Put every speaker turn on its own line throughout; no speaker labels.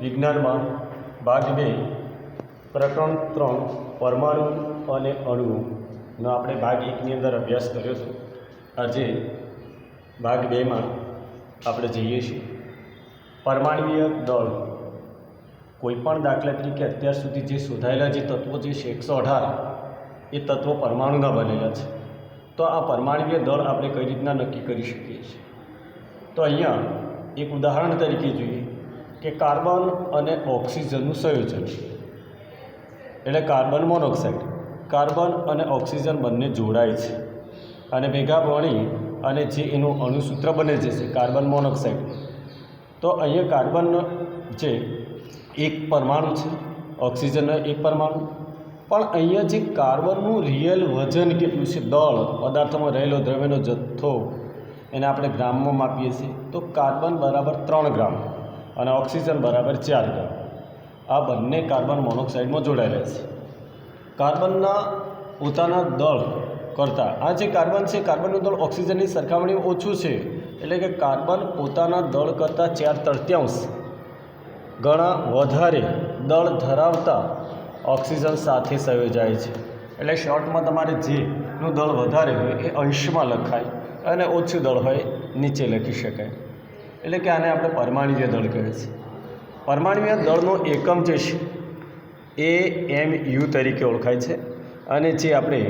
વિજ્ઞાનમાં ભાગ બે પ્રકરણ ત્રણ પરમાણુ અને અણુનો આપણે ભાગ એકની અંદર અભ્યાસ કર્યો છે. આજે ભાગ બેમાં આપણે જઈએ છીએ. પરમાણુય દળ કોઈપણ દાખલા તરીકે અત્યાર સુધી જે શોધાયેલા જે તત્વો જે છે એકસો અઢાર, એ તત્વો પરમાણુના બનેલા છે. તો આ પરમાણુય દળ આપણે કઈ રીતના નક્કી કરી શકીએ છીએ? તો અહીંયા એક ઉદાહરણ તરીકે જોઈએ. કે કાર્બન અને ઓક્સિજનનું સંયોજન. એટલે કાર્બન મોનોક્સાઇડ. કાર્બન અને ઓક્સિજન બંને જોડાય છે. અને ભેગા ભણી અને જે એનું અણુસૂત્ર બને છે કાર્બન મોનોક્સાઇડ. તો અહીંયા કાર્બન જે એક પરમાણુ છે ઓક્સિજનનો એક પરમાણુ. પણ અહીંયા જે કાર્બનનું રિયલ વજન કેટલું છે, દળ, પદાર્થમાં રહેલો દ્રવ્યનો જથ્થો, એને આપણે ગ્રામમાં માપીએ છીએ. તો કાર્બન બરાબર ત્રણ ગ્રામ. અને ઓક્સિજન બરાબર ચાર ગ્રામ આ બંને કાર્બન મોનોક્સાઇડમાં જોડાયેલા છે. કાર્બનના પોતાના દળ કરતાં આ જે કાર્બન છે, કાર્બનનું દળ ઓક્સિજનની સરખામણી ઓછું છે, એટલે કે કાર્બન પોતાના દળ કરતાં ચાર તૃત્યાંશ ગણા વધારે દળ ધરાવતા ઓક્સિજન સાથે સંયોજાય છે. એટલે શોર્ટમાં તમારે જેનું દળ વધારે હોય એ અંશમાં લખાય અને ઓછું દળ હોય નીચે લખી શકાય. એટલે કે આને આપણે પરમાણુય દળ કહે છે. પરમાણ્વીય દળનો એકમ જે છે, એ એમ યુ તરીકે ઓળખાય છે અને જે આપણે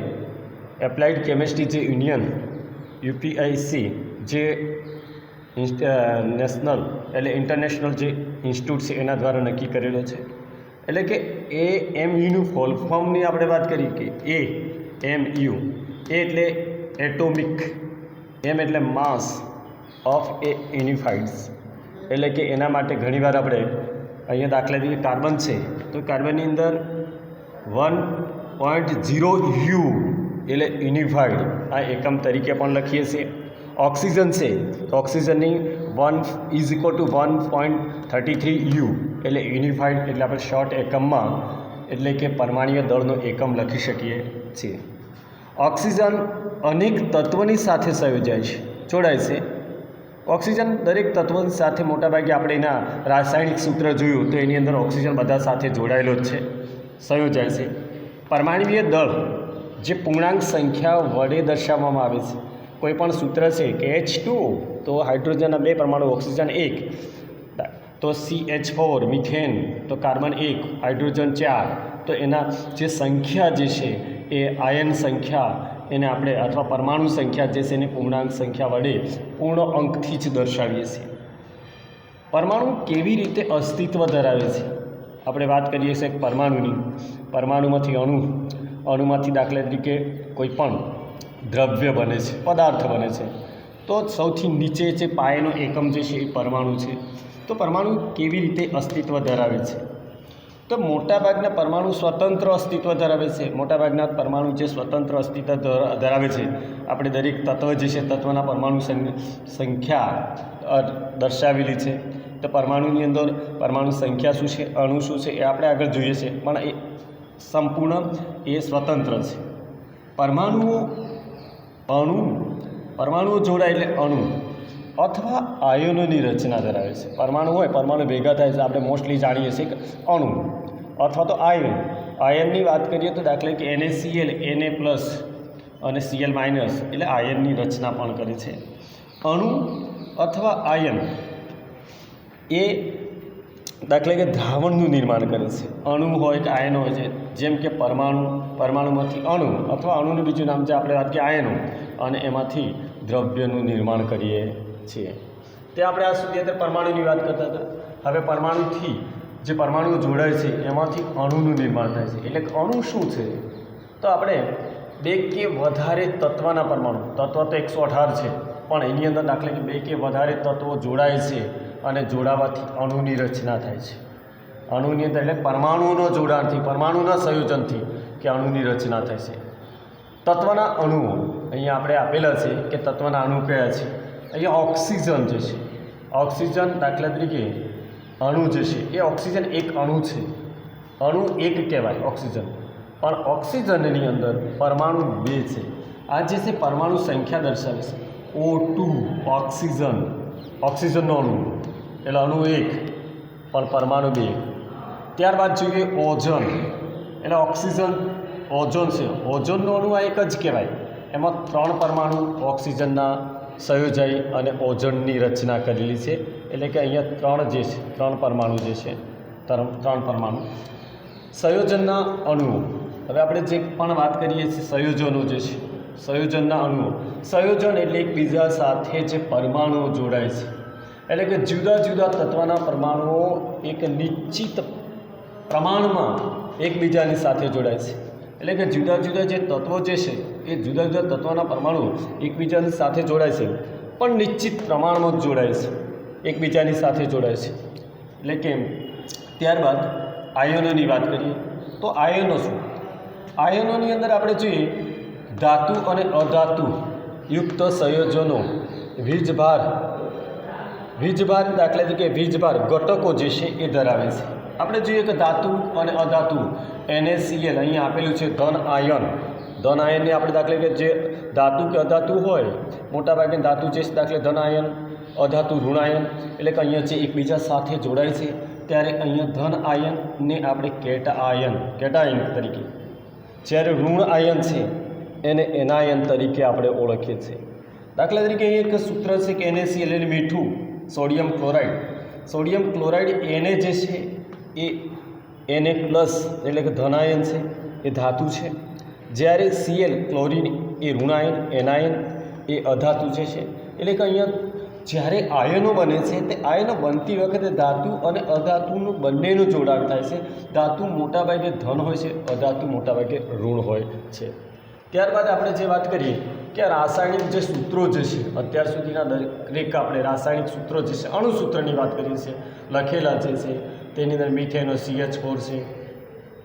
એપ્લાઇડ કેમિસ્ટ્રી જે યુનિયન યુપીઆઈસી જે નેશનલ એટલે ઇન્ટરનેશનલ જે ઇન્સ્ટિટ્યૂટ છે એના દ્વારા નક્કી કરેલો છે. એટલે કે એ એમ યુનું ફોલ ફોર્મની આપણે વાત કરીએ કે એ, એમ યુ, એ એટલે એટોમિક, એમ એટલે માસ ઓફ એ યુનિફાઇડ્સ. એટલે કે એના માટે ઘણીવાર આપણે અહીંયા દાખલા તરીકે કાર્બન છે, તો કાર્બનની અંદર વન પોઈન્ટ ઝીરો યુ એટલે યુનિફાઈડ આ એકમ તરીકે પણ લખીએ છીએ. ઓક્સિજન છે, તો ઓક્સિજનની one is equal to one point thirty three U એટલે યુનિફાઈડ એટલે આપણે શોર્ટ એકમમાં, એટલે કે પરમાણીય દળનો એકમ લખી શકીએ છીએ. ઓક્સિજન અનેક તત્વોની સાથે સંયોજાય છે. જોડાય છે. ઓક્સિજન દરેક તત્વ સાથે મોટાભાગે આપણે એના રાસાયણિક સૂત્ર જોયું તો એની અંદર ઓક્સિજન બધા સાથે જોડાયેલો જ છે. સંયોજાય છે. પરમાણવીય દળ જે પૂર્ણાંક સંખ્યા વડે દર્શાવવામાં આવે છે. કોઈ પણ સૂત્ર છે કે એચ ટુ તો હાઇડ્રોજનના બે પરમાણુ, ઓક્સિજન એક. તો સી એચ ફોર મિથેન, તો કાર્બન એક, હાઇડ્રોજન ચાર. તો એના જે સંખ્યા જે છે એ આયન સંખ્યા એને આપણે અથવા પરમાણુ સંખ્યા જે છે એને પૂર્ણાંક સંખ્યા વડે પૂર્ણ અંકથી જ દર્શાવીએ છીએ. પરમાણુ કેવી રીતે અસ્તિત્વ ધરાવે છે? આપણે વાત કરીએ છીએ પરમાણુની. પરમાણુમાંથી અણુ, અણુમાંથી દાખલા તરીકે કોઈ પણ દ્રવ્ય બને છે, પદાર્થ બને છે. તો સૌથી નીચે જે પાયેનો એકમ જે છે એ પરમાણુ છે. તો પરમાણુ કેવી રીતે અસ્તિત્વ ધરાવે છે? તો મોટાભાગના પરમાણુ સ્વતંત્ર અસ્તિત્વ ધરાવે છે. મોટાભાગના પરમાણુ જે સ્વતંત્ર અસ્તિત્વ ધરા- ધરાવે છે, આપણે દરેક તત્વ જે છે, તત્વના પરમાણુ સંખ્યા દર્શાવેલી છે. તો પરમાણુની અંદર પરમાણુ સંખ્યા શું છે, અણુ શું છે, એ આપણે આગળ જોઈએ છે. પણ એ સંપૂર્ણ એ સ્વતંત્ર છે. પરમાણુઓ અણુ, પરમાણુઓ જોડાય એટલે અણુ. અથવા આયનોની રચના ધરાવે છે. પરમાણુ હોય, પરમાણુ ભેગા થાય છે. આપણે મોસ્ટલી જાણીએ છીએ કે અણુ. અથવા તો આયન આયનની વાત કરીએ તો દાખલા કે એનએસીએલ એને પ્લસ અને સીએલ માઇનસ એટલે આયનની રચના પણ કરે છે. અણુ અથવા આયન એ દાખલા કે દ્રાવણનું નિર્માણ કરે છે. અણુ હોય કે આયનો હોય છે. જેમ કે પરમાણુ, પરમાણુમાંથી અણુ અથવા અણુનું બીજું નામ છે, આપણે વાત કે આયનો અને એમાંથી દ્રવ્યનું નિર્માણ કરીએ. છીએ. તે આપણે આ સુધી અત્યારે પરમાણુની વાત કરતા હતા. હવે પરમાણુથી જે પરમાણુઓ જોડાય છે, એમાંથી અણુનું નિર્માણ થાય છે. એટલે અણુ શું છે? તો આપણે બે કે વધારે તત્વના પરમાણુ, તત્વ તો એકસો અઢાર છે, પણ એની અંદર દાખલા કે બે કે વધારે તત્વો જોડાય છે અને જોડાવાથી અણુની રચના થાય છે. અણુની અંદર એટલે પરમાણુઓનો જોડાણથી, પરમાણુના સંયોજનથી કે અણુની રચના થાય છે. તત્વના અણુઓ, અહીંયા આપણે આપેલા છે કે તત્વના અણુ કયા છે? અહીંયા ઓક્સિજન જે છે, ઓક્સિજન દાખલા તરીકે અણુ જે છે, એ ઓક્સિજન એક અણુ છે. અણુ એક કહેવાય ઓક્સિજન. પણ ઓક્સિજનની અંદર પરમાણુ બે છે. આ જે છે, પરમાણુ સંખ્યા દર્શાવે છે. O two oxygen. ઓક્સિજનનો અણુ. એટલે અણુ એક, પણ પરમાણુ બે. ત્યારબાદ જોઈએ ઓઝોન. એટલે ઓક્સિજન, ઓઝોન છે. ઓઝોનનો અણુ આ એક જ કહેવાય. એમાં ત્રણ પરમાણુ ઓક્સિજનના સંયોજાઈ અને ઓજનની રચના કરેલી છે. એટલે કે અહીંયા ત્રણ જે છે, ત્રણ પરમાણુ જે છે, ત્રણ પરમાણુ. સંયોજનના અણુઓ. હવે આપણે જે પણ વાત કરીએ છીએ સંયોજનો જે છે, સંયોજનના અણુઓ. સંયોજન એટલે એકબીજા સાથે જે પરમાણુઓ જોડાય છે. એટલે કે જુદા જુદા તત્વના પરમાણુઓ એક નિશ્ચિત પ્રમાણમાં એકબીજાની સાથે જોડાય છે. એટલે કે જુદા જુદા જે તત્વો જે છે એ જુદા જુદા તત્વના પરમાણુ એકબીજાની સાથે જોડાય છે, પણ નિશ્ચિત પ્રમાણમાં જ જોડાય છે, એકબીજાની સાથે જોડાય છે. એટલે કે ત્યારબાદ આયનોની વાત કરીએ, તો આયનો શું? આયનોની અંદર આપણે જોઈએ, ધાતુ અને અધાતુ યુક્ત સંયોજનો, વીજભાર વીજભાર દાખલા તરીકે વીજભાર ઘટકો જે છે એ ધરાવે છે. આપણે જોઈએ કે ધાતુ અને અધાતુ એનએસીએલ અહીંયા આપેલું છે ધન આયન. ધન આયનની આપણે દાખલા કે જે ધાતુ કે અધાતુ હોય મોટાભાગે ધાતુ જે છે દાખલે ધન આયન, અધાતુ ઋણાયન એટલે કે અહીંયા જે એકબીજા સાથે જોડાય છે, ત્યારે અહીંયા ધન આયનને આપણે કેટ આયન કેટાયન તરીકે. જ્યારે ઋણ આયન છે, એને એનાયન તરીકે આપણે ઓળખીએ છીએ. દાખલા તરીકે એક સૂત્ર છે કે NaCl એટલે મીઠું, સોડિયમ ક્લોરાઇડ. સોડિયમ ક્લોરાઇડ એને જે છે, એ એને પ્લસ, એટલે કે ધનાયન છે, એ ધાતુ છે. જ્યારે સીએલ ક્લોરિન એ ઋણાયન એનાયન, એ અધાતુ જે છે, એટલે કે અહીંયા જ્યારે આયનો બને છે, તે આયનો બનતી વખતે ધાતુ અને અધાતુનું બંનેનું જોડાણ થાય છે. ધાતુ મોટાભાગે ધન હોય છે, અધાતુ મોટાભાગે ઋણ હોય છે. ત્યારબાદ આપણે જે વાત કરીએ કે રાસાયણિક જે સૂત્રો જે છે, અત્યાર સુધીના દરેક આપણે રાસાયણિક સૂત્રો જે છે, અણુસૂત્રની વાત કરીએ છીએ. લખેલા જે છે, તેની અંદર મિથેનો સીએચ ફોર છે.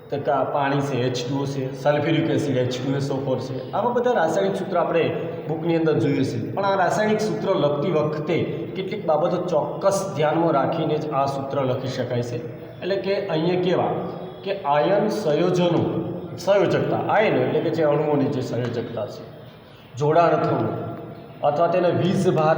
તો કા પાણી છે એચ ટુઓ છે, sulphuric acid H two S O four છે. આવા બધા રાસાયણિક સૂત્રો આપણે બુકની અંદર જોઈએ છે. પણ આ રાસાયણિક સૂત્ર લખતી વખતે કેટલીક બાબતો ચોક્કસ ધ્યાનમાં રાખીને જ આ સૂત્ર લખી શકાય છે. એટલે કે અહીંયા કેવા? કે આયન સંયોજનો, સંયોજકતા, આયન એટલે કે જે અણુઓની જે સંયોજકતા છે, જોડાણ થવું, અથવા તેને વીજભાર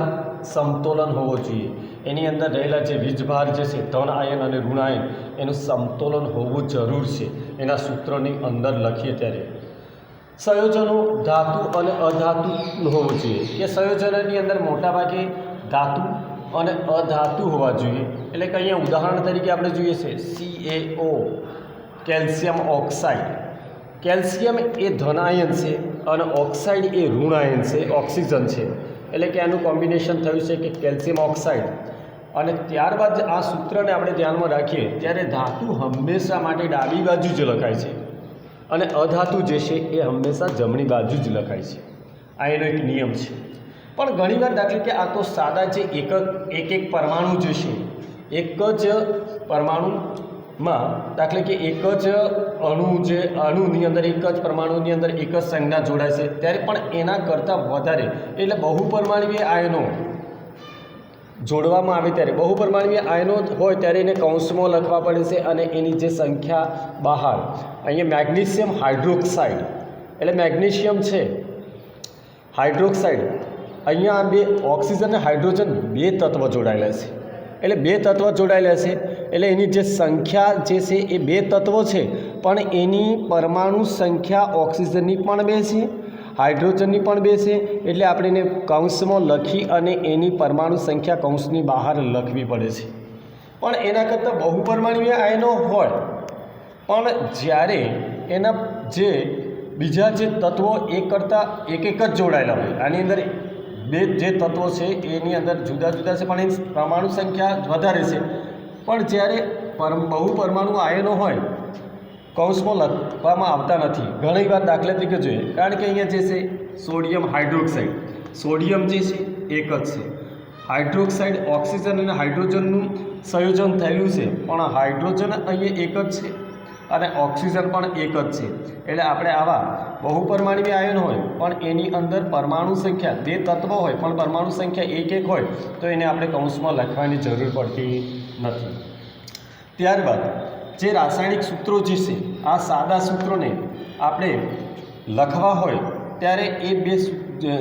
સમતોલન હોવો જોઈએ. એની અંદર રહેલા જે વીજભાર જે છે ધન આયન અને ઋણ આયન, એનું સમતોલન હોવું જરૂર છે. એના સૂત્રની અંદર લખીએ ત્યારે. સંયોજનો ધાતુ અને અધાતુ હોવું જોઈએ. એ સંયોજનોની અંદર મોટાભાગે ધાતુ અને અધાતુ હોવા જોઈએ. એટલે કે અહીંયા ઉદાહરણ તરીકે આપણે જોઈએ છે C A O calcium oxide. Calcium એ ધનાયન છે અને ઓક્સાઇડ એ ઋણાયન છે, ઓક્સિજન છે. એટલે કે આનું કોમ્બિનેશન થયું છે કે કેલ્શિયમ ઓક્સાઇડ અને ત્યારબાદ આ સૂત્રને આપણે ધ્યાનમાં રાખીએ ત્યારે ધાતુ હંમેશા માટે ડાબી બાજુ જ લખાય છે. અને અધાતુ જે છે એ હંમેશા જમણી બાજુ જ લખાય છે. આ એનો એક નિયમ છે. પણ ઘણીવાર દાખલે કે આ તો સાદા જે એક એક પરમાણુ જે છે, એક જ પરમાણુમાં દાખલે કે એક જ અણુ જે અણુની અંદર એક જ પરમાણુની અંદર એક જ સંજ્ઞા જોડાય છે, ત્યારે પણ એના કરતાં વધારે. એટલે બહુપરમાણવીય આયનો જોડવામાં આવે ત્યારે, બહુપરમાણવીય આયનો હોય ત્યારે એને કૌંસમાં લખવા પડે છે અને એની જે સંખ્યા બહાર. અહીંયા મેગ્નેશિયમ હાઇડ્રોક્સાઇડ. એટલે મેગ્નેશિયમ છે. હાઇડ્રોક્સાઇડ. અહીંયા બે ઓક્સિજન અને હાઇડ્રોજન બે તત્વ જોડાયેલા છે. એટલે બે તત્વ જોડાયેલા છે. એટલે એની જે સંખ્યા જે છે એ બે તત્વો છે. પણ એની પરમાણુ સંખ્યા ઓક્સિજનની પણ બે છે, હાઇડ્રોજનની પણ બે છે. એટલે આપણે એને કૌંસમાં લખી અને એની પરમાણુ સંખ્યા કૌંસની બહાર લખવી પડે છે. પણ એના કરતાં બહુપરમાણવીય આયનો હોય. પણ જ્યારે એના જે બીજા જે તત્વો એક કરતાં એક એક જ જોડાયેલા હોય. આની અંદર બે જે તત્વો છે, એની અંદર જુદા જુદા છે, પણ એની પરમાણુ સંખ્યા વધારે છે. પણ જ્યારે પર, બહુ પરમાણુ આયનો હોય, કૌંસમાં લખવામાં આવતા નથી. ઘણી વાર દાખલા તરીકે જોઈએ. કારણ કે અહીંયા જે છે, સોડિયમ હાઇડ્રોક્સાઇડ. સોડિયમ જે છે, એક જ છે. હાઇડ્રોક્સાઇડ ઓક્સિજન અને હાઇડ્રોજનનું સંયોજન થયેલું છે. પણ હાઇડ્રોજન અહીંયા એક જ છે. અને ઓક્સિજન પણ એક જ છે. એટલે આપણે આવા બહુપરમાણવી આયન હોય, પણ એની અંદર પરમાણુ સંખ્યા બે તત્વો હોય, પણ પરમાણુ સંખ્યા એક એક હોય, તો એને આપણે કૌંસમાં લખવાની જરૂર પડતી નથી. ત્યારબાદ, જે રાસાયણિક સૂત્રો જે છે, આ સાદા સૂત્રોને આપણે લખવા હોય, ત્યારે એ બે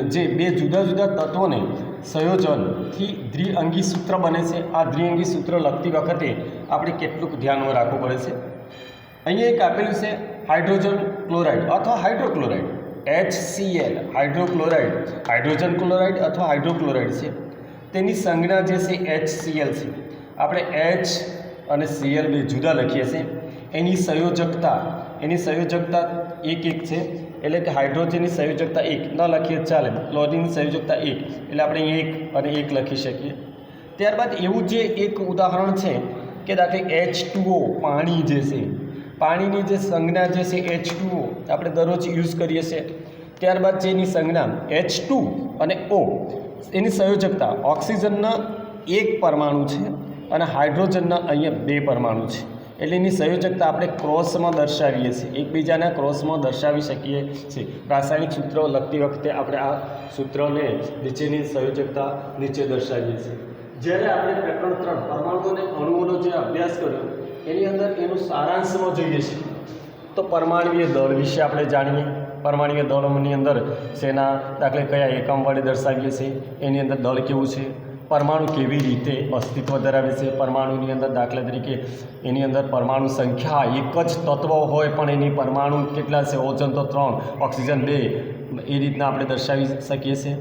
જે બે જુદા જુદા તત્વોને સંયોજનથી દ્વિઅંગી સૂત્ર બને છે. આ દ્વિઅંગી સૂત્ર લખતી વખતે આપણે કેટલુંક ધ્યાનમાં રાખવું પડે છે. અહીંયા એક આપેલું છે હાઇડ્રોજન ક્લોરાઇડ અથવા hydrochloride. HCl hydrochloride. Hydrogen chloride અથવા હાઇડ્રોક્લોરાઇડ છે. તેની સંજ્ઞા જે છે HCl છે. આપણે H અને Cl બે જુદા લખીએ છીએ. એની સંયોજકતા એની સંયોજકતા એક એક છે. એટલે કે હાઇડ્રોજનની સંયોજકતા એક. ન લખીએ ચાલે. ક્લોરિનની સંયોજકતા એક. એટલે આપણે એક અને એક લખી શકીએ. ત્યારબાદ એવું જે એક ઉદાહરણ છે કે દાખલે એચ પાણી જે છે પાણીની જે સંજ્ઞા જે છે એચ આપણે દરરોજ યુઝ કરીએ છીએ. ત્યારબાદ જેની સંજ્ઞા એચ ટુ અને ઓ એની સંયોજકતા ઓક્સિજનના એક પરમાણુ છે અને હાઇડ્રોજનના અહીંયા બે પરમાણુ છે. એટલે એની સંયોજકતા આપણે ક્રોસમાં દર્શાવીએ છીએ. એકબીજાના ક્રોસમાં દર્શાવી શકીએ છીએ. રાસાયણિક સૂત્રો લખતી વખતે આપણે આ સૂત્રને નીચેની સંયોજકતા નીચે દર્શાવીએ છીએ. જ્યારે આપણે પ્રકરણ ત્રણ પરમાણુ અને અણુઓનો જે અભ્યાસ કર્યો એની અંદર એનું સારાંશમાં જોઈએ છીએ. તો પરમાણુય દળ વિશે આપણે જાણીએ. પરમાણવીય દળોની અંદર શેના દાખલે કયા એકમ વડે દર્શાવીએ છીએ, એની અંદર દળ કેવું છે, પરમાણુ કેવી રીતે અસ્તિત્વ ધરાવે છે, પરમાણુની અંદર દાખલા તરીકે એની અંદર પરમાણુ સંખ્યા એક જ તત્વ હોય પણ એની પરમાણુ કેટલા છે, ઓજન તો ત્રણ, ઓક્સિજન બે, એ રીતના આપણે દર્શાવી શકીએ છીએ.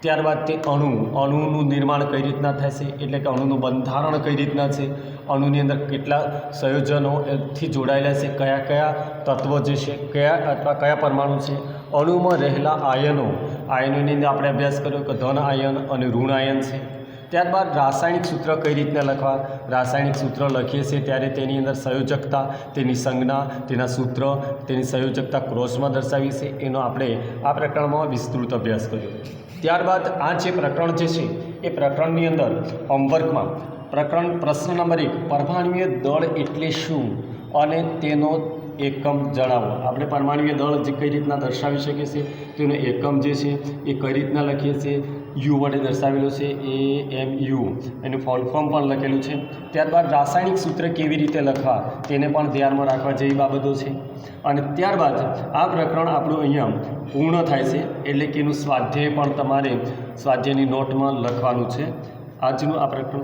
ત્યારબાદ તે અણુ, અણુનું નિર્માણ કઈ રીતના થશે? એટલે કે અણુનું બંધારણ કઈ રીતના છે? અણુની અંદર કેટલા સંયોજનોથી જોડાયેલા છે? કયા કયા તત્વો જે છે? કયા અથવા કયા પરમાણુ છે? અણુમાં રહેલા આયનો, આયનોની અંદર આપણે અભ્યાસ કર્યો કે ધન આયન અને ઋણ આયન છે. ત્યારબાદ રાસાયણિક સૂત્ર કઈ રીતના લખવા? રાસાયણિક સૂત્ર લખીએ છીએ ત્યારે તેની અંદર સંયોજકતા, તેની સંજ્ઞા, તેના સૂત્ર, તેની સંયોજકતા ક્રોસમાં દર્શાવી છે. એનો આપણે આ પ્રકરણમાં વિસ્તૃત અભ્યાસ કર્યો. ત્યારબાદ આ જે પ્રકરણ જે છે, એ પ્રકરણની અંદર હોમવર્કમાં પ્રકરણ પ્રશ્ન નંબર એક પરમાણુય દળ એટલે શું? અને તેનો એકમ જણાવો. આપણે પરમાણુય દળ જે કઈ રીતના દર્શાવી શકીએ છીએ? તેનો એકમ જે છે, એ કઈ રીતના લખીએ છીએ? યુ વડે દર્શાવેલો છે, એ, એમ, યુ. એનું ફોલ ફોર્મ પણ લખેલું છે. ત્યારબાદ રાસાયણિક સૂત્ર કેવી રીતે લખવા, તેને પણ ધ્યાનમાં રાખવા જેવી બાબતો છે. અને ત્યારબાદ આ પ્રકરણ આપણું અહીંયા પૂર્ણ થાય છે, એટલે કે એનું સ્વાધ્યાય પણ તમારે સ્વાધ્યાયની નોટમાં લખવાનું છે. આજનું આ પ્રકરણ